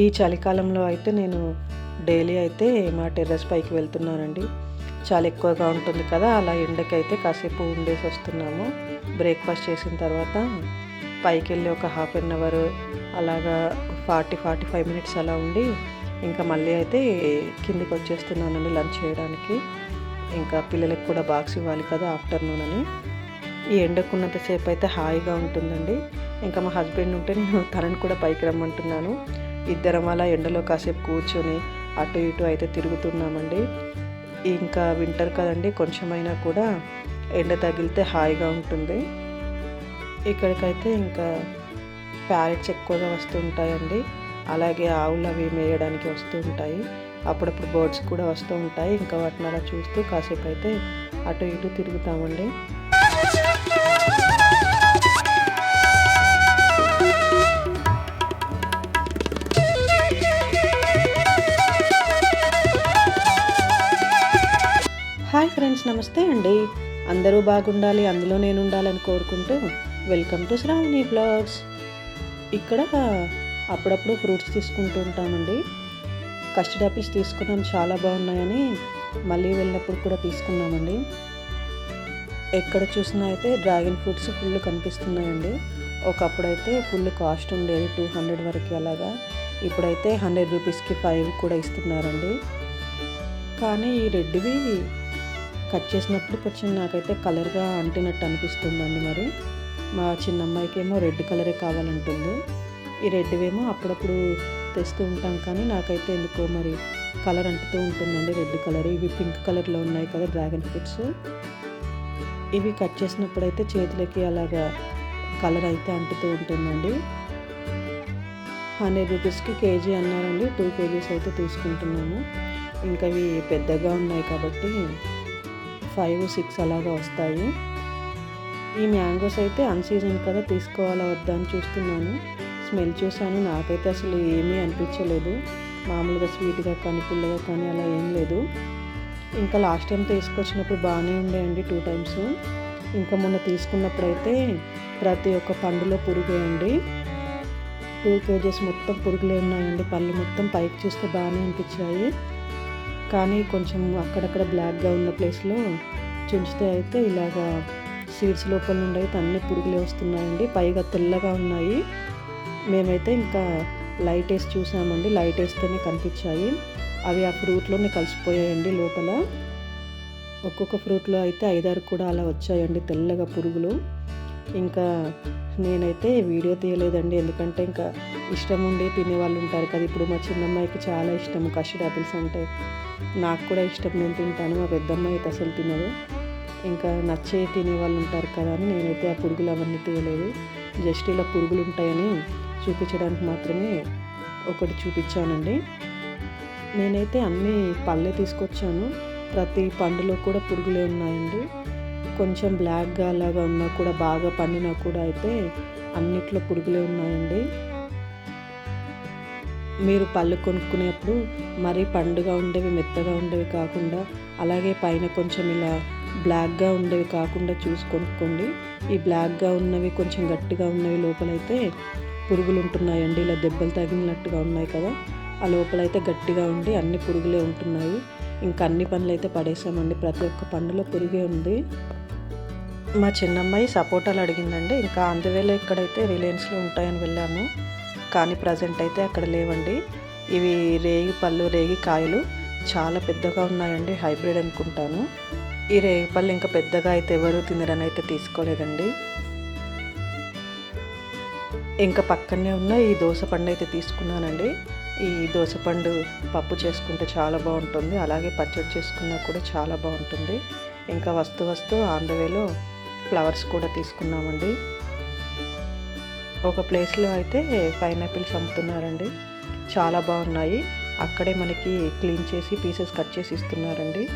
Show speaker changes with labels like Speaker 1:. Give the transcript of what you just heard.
Speaker 1: ఈ చలికాలంలో అయితే నేను డైలీ అయితే మా టెర్రస్ పైకి వెళ్తున్నానండి. చాలా ఎక్కువగా ఉంటుంది కదా అలా ఎండకైతే కాసేపు ఉండేసి వస్తున్నాము. బ్రేక్ఫాస్ట్ చేసిన తర్వాత పైకి వెళ్ళి ఒక హాఫ్ అన్ అవర్ అలాగా ఫార్టీ ఫార్టీ ఫైవ్ మినిట్స్ అలా ఉండి ఇంకా మళ్ళీ అయితే కిందికి వచ్చేస్తున్నానండి లంచ్ చేయడానికి. ఇంకా పిల్లలకు కూడా బాక్స్ ఇవ్వాలి కదా ఆఫ్టర్నూన్ అని. ఈ ఎండకున్నంతసేపు అయితే హాయిగా ఉంటుందండి. ఇంకా మా హస్బెండ్ ఉంటే నేను తనని కూడా పైకి రమ్మంటున్నాను. ఇద్దరం అలా ఎండలో కాసేపు కూర్చొని అటు ఇటు అయితే తిరుగుతున్నామండి. ఇంకా వింటర్ కదండి కొంచెమైనా కూడా ఎండ తగిలితే హాయిగా ఉంటుంది. ఇక్కడికైతే ఇంకా ప్యారెట్స్ ఎక్కువగా వస్తూ ఉంటాయండి అలాగే ఆవులు అవి మేయడానికి వస్తూ ఉంటాయి. అప్పుడప్పుడు బర్డ్స్ కూడా వస్తూ ఉంటాయి. ఇంకా వాటిని అలా చూస్తూ కాసేపు అయితే అటు ఇటు తిరుగుతామండి. ఫ్రెండ్స్ నమస్తే అండి. అందరూ బాగుండాలి అందులో నేను ఉండాలని కోరుకుంటూ వెల్కమ్ టు శ్రావణి బ్లాగ్స్ ఇక్కడ అప్పుడప్పుడు ఫ్రూట్స్ తీసుకుంటూ ఉంటామండి. కస్టర్డ్ ఆపిల్స్ తీసుకున్నాం చాలా బాగున్నాయని మళ్ళీ వెళ్ళినప్పుడు కూడా తీసుకున్నామండి. ఎక్కడ చూసినా అయితే డ్రాగన్ ఫ్రూట్స్ ఫుల్ కనిపిస్తున్నాయండి. ఒకప్పుడు అయితే ఫుల్ కాస్ట్ ఉండేది టూ హండ్రెడ్ వరకు అలాగా. ఇప్పుడైతే హండ్రెడ్ రూపీస్కి ఫైవ్ కూడా ఇస్తున్నారండి. కానీ ఈ రెడ్వి కట్ చేసినప్పుడు కొంచెం నాకైతే కలర్గా అంటినట్టు అనిపిస్తుందండి మరి. మా చిన్నమ్మాయికి ఏమో రెడ్ కలరే కావాలంటుంది. ఈ రెడ్వేమో అప్పుడప్పుడు తెస్తూ ఉంటాం కానీ నాకైతే ఎందుకో మరి కలర్ అంటుతూ ఉంటుందండి. రెడ్ కలర్ ఇవి పింక్ కలర్లో ఉన్నాయి కదా డ్రాగన్ ఫ్రూట్స్. ఇవి కట్ చేసినప్పుడు అయితే చేతులకి అలాగా కలర్ అయితే అంటుతూ ఉంటుందండి. హండ్రెడ్ రూపీస్కి కేజీ అన్నారండి. టూ కేజీస్ అయితే తీసుకుంటున్నాము. ఇంకా ఇవి పెద్దగా ఉన్నాయి కాబట్టి ఫైవ్ సిక్స్ అలాగా వస్తాయి. ఈ మ్యాంగోస్ అయితే అన్సీజన్ కదా తీసుకోవాలా వద్దా అని చూస్తున్నాను. స్మెల్ చూసాను నాకైతే అసలు ఏమీ అనిపించలేదు. మామూలుగా స్వీట్గా కానీ పుల్లగా కానీ అలా ఏం లేదు. ఇంకా లాస్ట్ టైం తీసుకొచ్చినప్పుడు బాగానే ఉండేయండి టూ టైమ్స్. ఇంకా మొన్న తీసుకున్నప్పుడైతే ప్రతి ఒక్క పండులో పురుగేయండి టూ కేజెస్ మొత్తం పురుగులే ఉన్నాయండి పళ్ళు మొత్తం పైకి చూస్తే బాగానే అనిపించాయి. కానీ కొంచెం అక్కడక్కడ బ్లాక్గా ఉన్న ప్లేస్లో చుంచితే అయితే ఇలాగా సీడ్స్ లోపల నుండి అయితే అన్ని పురుగులే వస్తున్నాయండి. పైగా తెల్లగా ఉన్నాయి. మేమైతే ఇంకా లైట్ వేసి చూసామండి. లైట్ వేస్తేనే కనిపించాయి. అవి ఆ ఫ్రూట్లోనే కలిసిపోయాయండి లోపల. ఒక్కొక్క ఫ్రూట్లో అయితే ఐదారు కూడా అలా వచ్చాయండి తెల్లగా పురుగులు. ఇంకా నేనైతే వీడియో తీయలేదండి. ఎందుకంటే ఇంకా ఇష్టం ఉండి తినే వాళ్ళు ఉంటారు కదా. ఇప్పుడు మా చిన్నమ్మాయికి చాలా ఇష్టం కస్టర్డ్ ఆపిల్స్ అంటే. నాకు కూడా ఇష్టం నేను తింటాను. మా పెద్దమ్మాయి అయితే అసలు తినదు. ఇంకా నచ్చే తినే వాళ్ళు ఉంటారు కదా అని నేనైతే ఆ పురుగులు అవన్నీ తీయలేదు. జస్ట్ ఇలా పురుగులు ఉంటాయని చూపించడానికి మాత్రమే ఒకటి చూపించానండి. నేనైతే అన్ని పళ్ళే తీసుకొచ్చాను. ప్రతి పండులో కూడా పురుగులే ఉన్నాయండి. కొంచెం బ్లాక్గా అలాగా ఉన్నా కూడా బాగా పండినా కూడా అయితే అన్నిట్లో పురుగులే ఉన్నాయండి. మీరు పళ్ళు కొనుక్కునేప్పుడు మరీ పండుగ ఉండేవి మెత్తగా ఉండేవి కాకుండా అలాగే పైన కొంచెం ఇలా బ్లాక్గా ఉండేవి కాకుండా చూసి కొనుక్కోండి. ఈ బ్లాక్గా ఉన్నవి కొంచెం గట్టిగా ఉన్నవి లోపలైతే పురుగులు ఉంటున్నాయండి ఇలా దెబ్బలు తగిలినట్టుగా ఉన్నాయి కదా. ఆ లోపలైతే గట్టిగా ఉండి అన్ని పురుగులే ఉంటున్నాయి. ఇంకా అన్ని పనులు అయితే పడేసామండి. ప్రతి ఒక్క పండులో పురుగే ఉంది. మా చిన్నమ్మాయి సపోటాలు అడిగిందండి. ఇంకా అందువేళ ఇక్కడైతే రిలయన్స్లో ఉంటాయని వెళ్ళాము. కానీ ప్రజెంట్ అయితే అక్కడ లేవండి. ఇవి రేగి పళ్ళు రేగి కాయలు చాలా పెద్దగా ఉన్నాయండి హైబ్రిడ్ అనుకుంటాను. ఈ రేగి పళ్ళు ఇంకా పెద్దగా అయితే ఎవరు తినరని అయితే తీసుకోలేదండి. ఇంకా పక్కనే ఉన్న ఈ దోశ పండు అయితే తీసుకున్నానండి. ఈ దోసపండు పప్పు చేసుకుంటే చాలా బాగుంటుంది అలాగే పచ్చడి చేసుకున్నా కూడా చాలా బాగుంటుంది. ఇంకా వస్తు వస్తూ ఆంధ్రవేలో ఫ్లవర్స్ కూడా తీసుకున్నామండి. ఒక ప్లేస్లో అయితే పైనాపిల్స్ అమ్ముతున్నారండి. చాలా బాగున్నాయి. అక్కడే మనకి క్లీన్ చేసి పీసెస్ కట్ చేసి ఇస్తున్నారండి.